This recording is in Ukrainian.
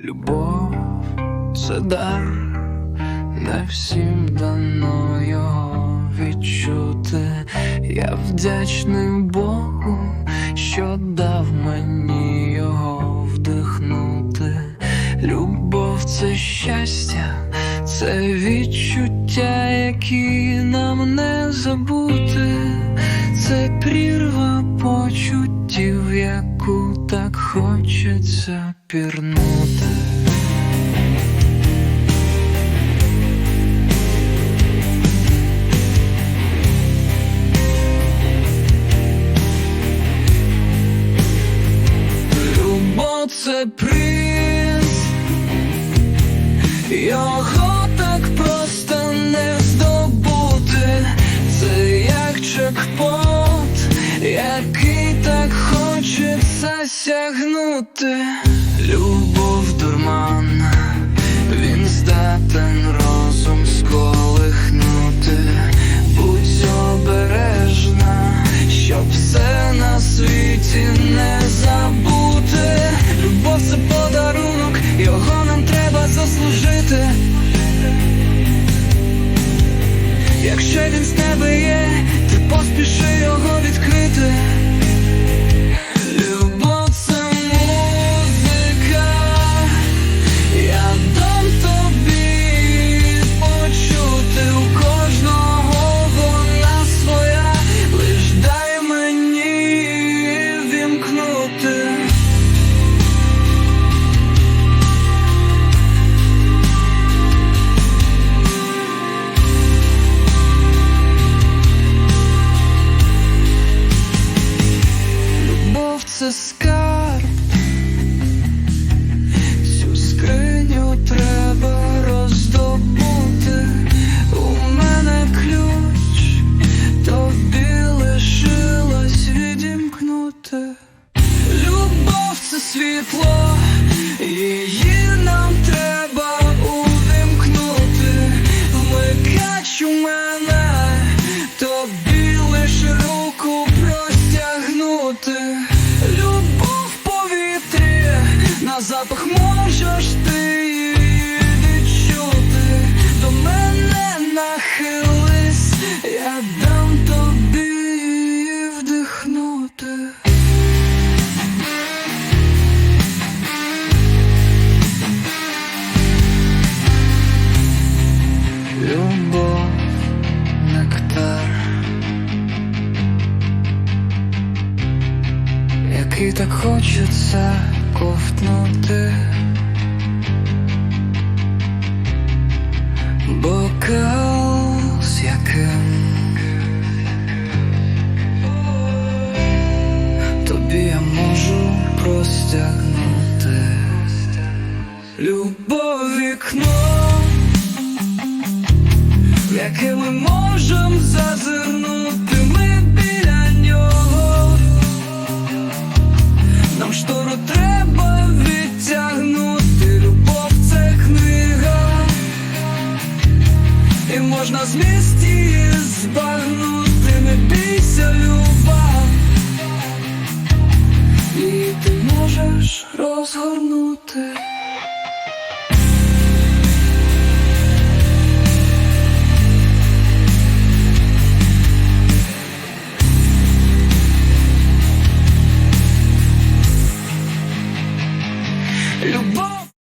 Любов це дар, не всім дано його відчути. Я вдячний Богу, що дав мені його вдихнути. Любов це щастя, це відчуття, які нам не забути. Це прірва почуттів, яку так хочеться пірнути. Це приз, його так просто не здобути. Це як чекпот, який так хочеться сягнути. Любов дурман, який так хочеться ковтнути. Бокал, з яким тобі я можу простягнути. Любов вікно яке ми можем зазирнути. місті збагнути, не бійся, люба, розгорнути.